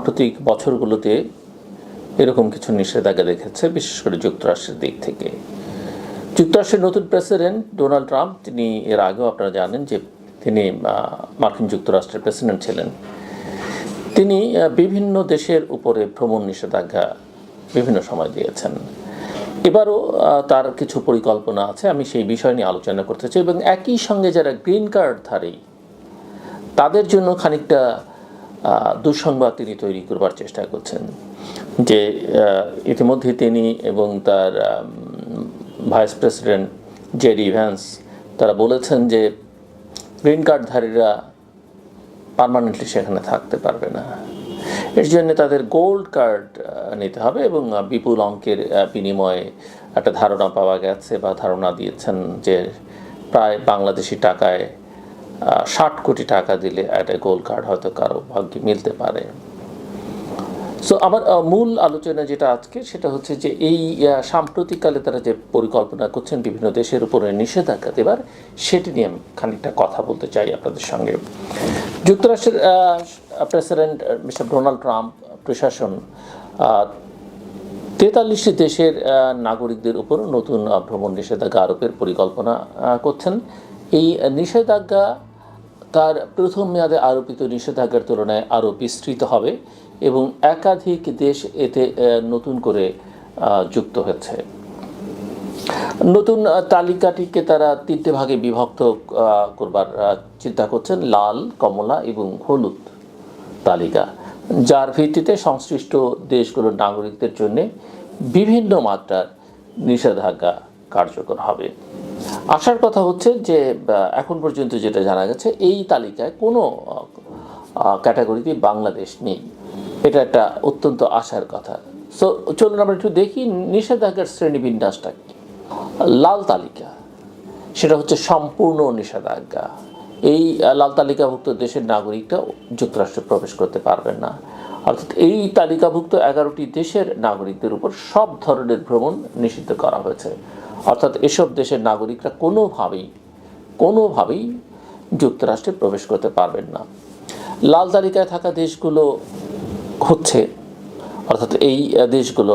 সাম্প্রতিক বছরগুলোতে এরকম কিছু নিষেধাজ্ঞা রেখেছে, বিশেষ করে যুক্তরাষ্ট্রের দিক থেকে। যুক্তরাষ্ট্রের নতুন প্রেসিডেন্ট ডোনাল্ড ট্রাম্প, তিনি এর আগেও আপনারা জানেন যে তিনি মার্কিন যুক্তরাষ্ট্রের প্রেসিডেন্ট ছিলেন। তিনি বিভিন্ন দেশের উপরে ভ্রমণ নিষেধাজ্ঞা বিভিন্ন সময় দিয়েছেন। এবারও তার কিছু পরিকল্পনা আছে, আমি সেই বিষয় নিয়ে আলোচনা করতে চাই এবং একই সঙ্গে যারা গ্রিন কার্ডধারী, তাদের জন্য খানিকটা দুঃসংবাদ তিনি তৈরি করবার চেষ্টা করছেন যে ইতিমধ্যে তিনি এবং তার ভাইস প্রেসিডেন্ট জেডি ভ্যান্স তারা বলেছেন যে গ্রিন কার্ডধারীরা পার্মানেন্টলি সেখানে থাকতে পারবে না। এর জন্য তাদের গোল্ড কার্ড নিতে হবে এবং বিপুল অঙ্কের বিনিময়ে একটা ধারণা পাওয়া গেছে বা ধারণা দিয়েছেন যে, প্রায় বাংলাদেশি টাকায় ষাট কোটি টাকা দিলে একটা গোল্ড কার্ড হয়তো কারও ভাগ্যে মিলতে পারে। সো আমার মূল আলোচনা যেটা আজকে সেটা হচ্ছে যে এই সাম্প্রতিককালে তারা যে পরিকল্পনা করছেন বিভিন্ন দেশের উপরে নিষেধাজ্ঞা দেবার, সেটি নিয়ে আমি খানিকটা কথা বলতে চাই আপনাদের সঙ্গে। যুক্তরাষ্ট্রের প্রেসিডেন্ট মিস্টার ডোনাল্ড ট্রাম্প, প্রশাসন তেতাল্লিশটি দেশের নাগরিকদের উপর নতুন ভ্রমণ নিষেধাজ্ঞা আরোপের পরিকল্পনা করছেন। এই নিষেধাজ্ঞা তার প্রথম মেয়াদে আরোপিত নিষেধাজ্ঞার তুলনায় আরও বিস্তৃত হবে এবং একাধিক দেশ এতে নতুন করে যুক্ত হচ্ছে নতুন তালিকাটিকে তারা তিনটে ভাগে বিভক্ত করবার চিন্তা করছেন, লাল, কমলা এবং হলুদ তালিকা, যার ভিত্তিতে সংশ্লিষ্ট দেশগুলোর নাগরিকদের জন্য বিভিন্ন মাত্রার নিষেধাজ্ঞা কার্যকর হবে। আসার কথা হচ্ছে যে এখন পর্যন্ত যেটা জানা গেছে, এই তালিকায় কোনো ক্যাটাগরিতে বাংলাদেশ নেই। এটা একটা অত্যন্ত আশার কথা। সো চলুন আমরা একটু দেখি নিষেধাজ্ঞার শ্রেণীবিন্যাসটা কি। লাল তালিকা, সেটা হচ্ছে সম্পূর্ণ নিষেধাজ্ঞা। এই লাল তালিকাভুক্ত দেশের নাগরিকরা যুক্তরাষ্ট্রে প্রবেশ করতে পারবেন না। অর্থাৎ এই তালিকাভুক্ত এগারোটি দেশের নাগরিকদের উপর সব ধরনের ভ্রমণ নিষিদ্ধ করা হয়েছে। অর্থাৎ এসব দেশের নাগরিকরা কোনোভাবেই কোনোভাবেই যুক্তরাষ্ট্রে প্রবেশ করতে পারবেন না। লাল তালিকায় থাকা দেশগুলো হচ্ছে, অর্থাৎ এই দেশগুলো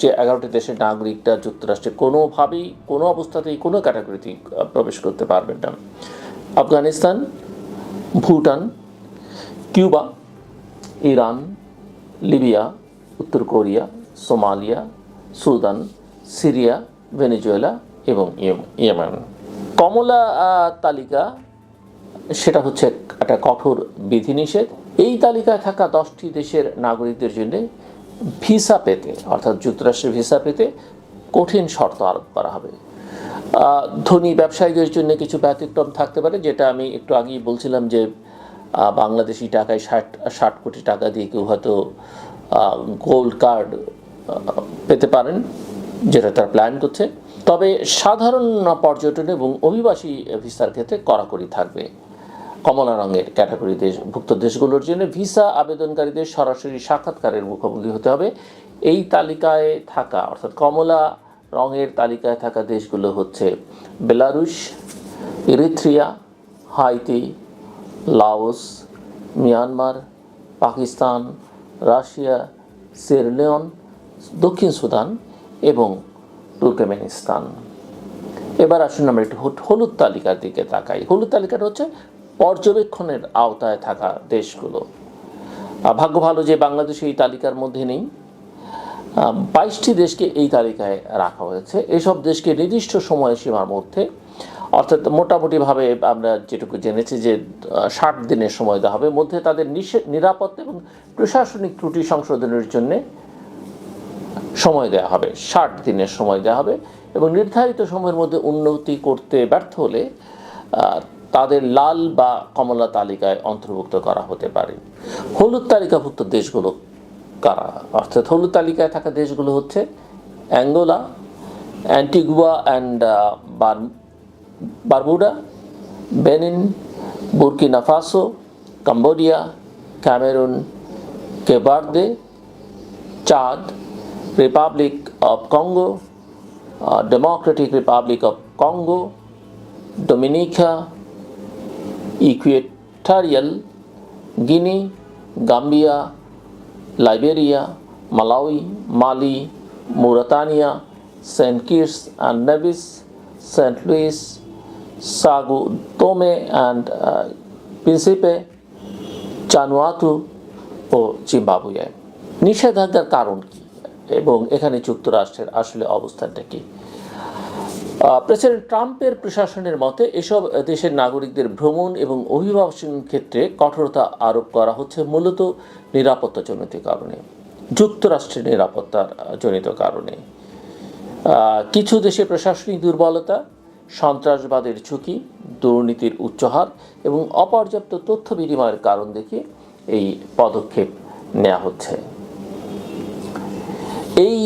যে এগারোটি দেশের নাগরিকরা যুক্তরাষ্ট্রে কোনোভাবেই, কোনো অবস্থাতেই, কোনো ক্যাটাগরিতেই প্রবেশ করতে পারবেন না। Afghanistan, Bhutan, Cuba, Iran, Libya, উত্তর Korea, Somalia, Sudan, Syria Venezuela এবং ইয়েম- ইয়েমেন। কমলা তালিকা, সেটা হচ্ছে একটা কঠোর বিধিনিষেধ। এই তালিকায় থাকা দশটি দেশের নাগরিকদের জন্য ভিসা পেতে, অর্থাৎ যুক্তরাষ্ট্রের ভিসা পেতে কঠিন শর্ত আরোপ করা হবে। ধনী ব্যবসায়ীদের জন্য কিছু ব্যতিক্রম থাকতে পারে, যেটা আমি একটু আগেই বলছিলাম যে বাংলাদেশি টাকায় ষাট ষাট কোটি টাকা দিয়ে কেউ হয়তো গোল্ড কার্ড পেতে পারেন। যেটা তার প্ল্যান করছে। তবে সাধারণ পর্যটন এবং অভিবাসী ভিসার ক্ষেত্রে কড়াকড়ি থাকবে। কমলা রঙের ক্যাটাগরি দেশ, ভুক্ত দেশগুলোর জন্য ভিসা আবেদনকারীদের সরাসরি সাক্ষাৎকারের মুখোমুখি হতে হবে। এই তালিকায় থাকা, অর্থাৎ কমলা রঙের তালিকায় থাকা দেশগুলো হচ্ছে Belarus, Eritrea, Haiti, Laos, Myanmar, Pakistan, Russia Sierra Leone দক্ষিণ সুদান এবং তুর্কমেনিস্তান। এবার আসুন আমরা একটু হলুদ- তালিকার দিকে তাকাই। হলুদ তালিকাটা হচ্ছে পর্যবেক্ষণের আওতায় থাকা দেশগুলো। ভাগ্য ভালো যে বাংলাদেশ এই তালিকার মধ্যে নেই। বাইশটি দেশকে এই তালিকায় রাখা হয়েছে। এসব দেশকে নির্দিষ্ট সময়সীমার মধ্যে, অর্থাৎ মোটামুটিভাবে আমরা যেটুকু জেনেছি যে ষাট দিনের সময় দেওয়া হবে, মধ্যে তাদের নিরাপত্তা এবং প্রশাসনিক ত্রুটি সংশোধনের জন্যে সময় দেওয়া হবে, ষাট দিনের সময় দেওয়া হবে এবং নির্ধারিত সময়ের মধ্যে উন্নতি করতে ব্যর্থ হলে তাদের লাল বা কমলা তালিকায় অন্তর্ভুক্ত করা হতে পারে। হলুদ তালিকাভুক্ত দেশগুলো কারা? অর্থাৎ হলুদ তালিকায় থাকা দেশগুলো হচ্ছে Angola, Antigua and Barbuda, Benin, Burkina Faso, Cambodia, Cameroon, Cabo Verde, Chad Republic of Congo Democratic Republic of Congo Dominica Equatorial Guinea Gambia Liberia Malawi Mali Mauritania Saint Kitts and Nevis Saint Lucia Sao Tome and Principe Vanuatu O Zimbabwe নিষেধাজ্ঞার কারণ কি? এবং এখানে যুক্তরাষ্ট্রের আসলে অবস্থানটা কি? President ট্রাম্পের প্রশাসনের মতে এসব দেশের নাগরিকদের ভ্রমণ এবং অভিবাসন ক্ষেত্রে কঠোরতা আরোপ করা হচ্ছে মূলত নিরাপত্তাজনিত কারণে, যুক্তরাষ্ট্রের নিরাপত্তার জনিত কারণে। কিছু দেশে প্রশাসনিক দুর্বলতা, সন্ত্রাসবাদের ঝুঁকি, দুর্নীতির উচ্চহার এবং অপর্যাপ্ত তথ্য বিনিময়ের কারণ দেখে এই পদক্ষেপ নেওয়া হচ্ছে। এই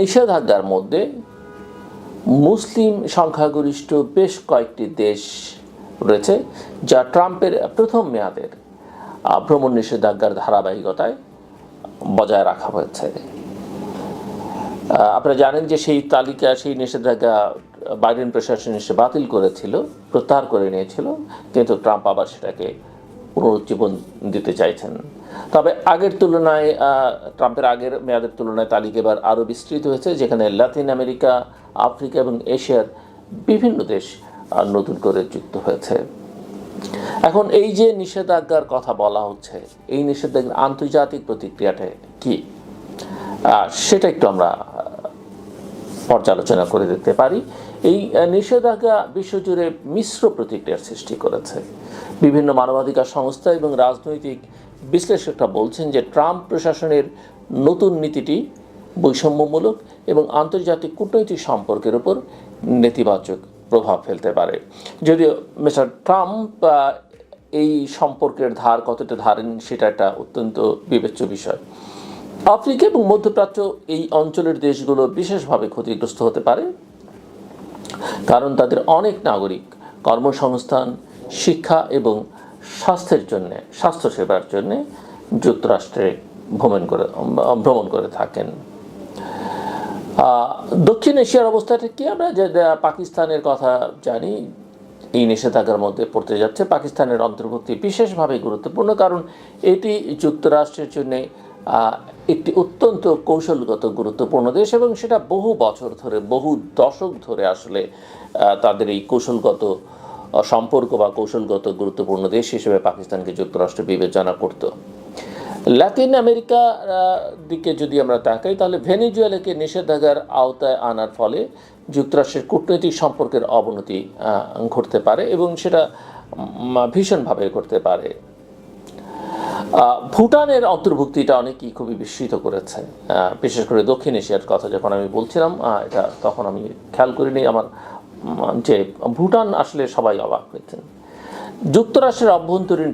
নিষেধাজ্ঞার মধ্যে মুসলিম সংখ্যাগরিষ্ঠ বেশ কয়েকটি দেশ রয়েছে যা ট্রাম্পের প্রথম মেয়াদের ভ্রমণ নিষেধাজ্ঞার ধারাবাহিকতায় বজায় রাখা হয়েছে। আপনারা জানেন যে সেই তালিকা, সেই নিষেধাজ্ঞা বাইডেন প্রশাসন এসে বাতিল করেছিল, প্রত্যাহার করে নিয়েছিল, কিন্তু ট্রাম্প আবার সেটাকে পুনরুজ্জীবন দিতে চাইছেন। তবে আগের তুলনায় ট্রাম্পের আগের মেয়াদের তুলনায় তালিকা এবার আরও বিস্তৃত হয়েছে, যেখানে লাতিন আমেরিকা, আফ্রিকা এবং এশিয়ার বিভিন্ন দেশ নতুন করে যুক্ত হয়েছে। এখন এই যে নিষেধাজ্ঞার কথা বলা হচ্ছে, এই নিষেধাজ্ঞার আন্তর্জাতিক প্রতিক্রিয়াটা কি? সেটা একটু আমরা পর্যালোচনা করে দেখতে পারি। এই নিষেধাজ্ঞা বিশ্বজুড়ে মিশ্র প্রতিক্রিয়ার সৃষ্টি করেছে। বিভিন্ন মানবাধিকার সংস্থা এবং রাজনৈতিক বিশ্লেষকরা বলছেন যে ট্রাম্প প্রশাসনের নতুন নীতিটি বৈষম্যমূলক এবং আন্তর্জাতিক কূটনৈতিক সম্পর্কের উপর নেতিবাচক প্রভাব ফেলতে পারে। যদিও মিস্টার ট্রাম্প এই সম্পর্কের ধার কতটা ধারেন সেটা একটা অত্যন্ত বিবেচ্য বিষয়। আফ্রিকা এবং মধ্যপ্রাচ্য এই অঞ্চলের দেশগুলো বিশেষভাবে ক্ষতিগ্রস্ত হতে পারে। কারণ তাদের অনেক নাগরিক কর্মসংস্থান, শিক্ষা এবং স্বাস্থ্যের জন্য, স্বাস্থ্যসেবার জন্য যুক্তরাষ্ট্রে ভ্রমণ করে ভ্রমণ করে থাকেন। দক্ষিণ এশিয়ার অবস্থাটা কি আমরা যে যে, পাকিস্তানের কথা জানি, এই নিষেধাজ্ঞার মধ্যে পড়তে যাচ্ছে। পাকিস্তানের অন্তর্ভুক্তি বিশেষভাবে গুরুত্বপূর্ণ, কারণ এটি যুক্তরাষ্ট্রের জন্য একটি অত্যন্ত কৌশলগত গুরুত্বপূর্ণ দেশ এবং সেটা বহু বছর ধরে বহু দশক ধরে আসলে তাদের এই কৌশলগত সম্পর্ক বা কৌশলগত গুরুত্বপূর্ণ দেশ হিসেবে পাকিস্তানকে যুক্তরাষ্ট্র বিবেচনা করতো। লাতিন আমেরিকার আহ, দিকে যদি আমরা তাকাই তাহলে ভেনেজুয়েলাকে নিষেধাজ্ঞার আওতায় আনার ফলে যুক্তরাষ্ট্রের কূটনৈতিক সম্পর্কের অবনতি ঘটতে পারে এবং সেটা ভীষণভাবে ঘটতে পারে। ভুটানের অন্তর্ভুক্তিটা অনেকেই খুবই বিস্মিত করেছে। বিশেষ করে দক্ষিণ এশিয়ার কথা যখন আমি বলছিলাম এটা তখন আমি খেয়াল করিনি, আমার যে ভুটান আসলে সবাই অবাক হয়েছেন। যুক্তরাষ্ট্রের অভ্যন্তরীণ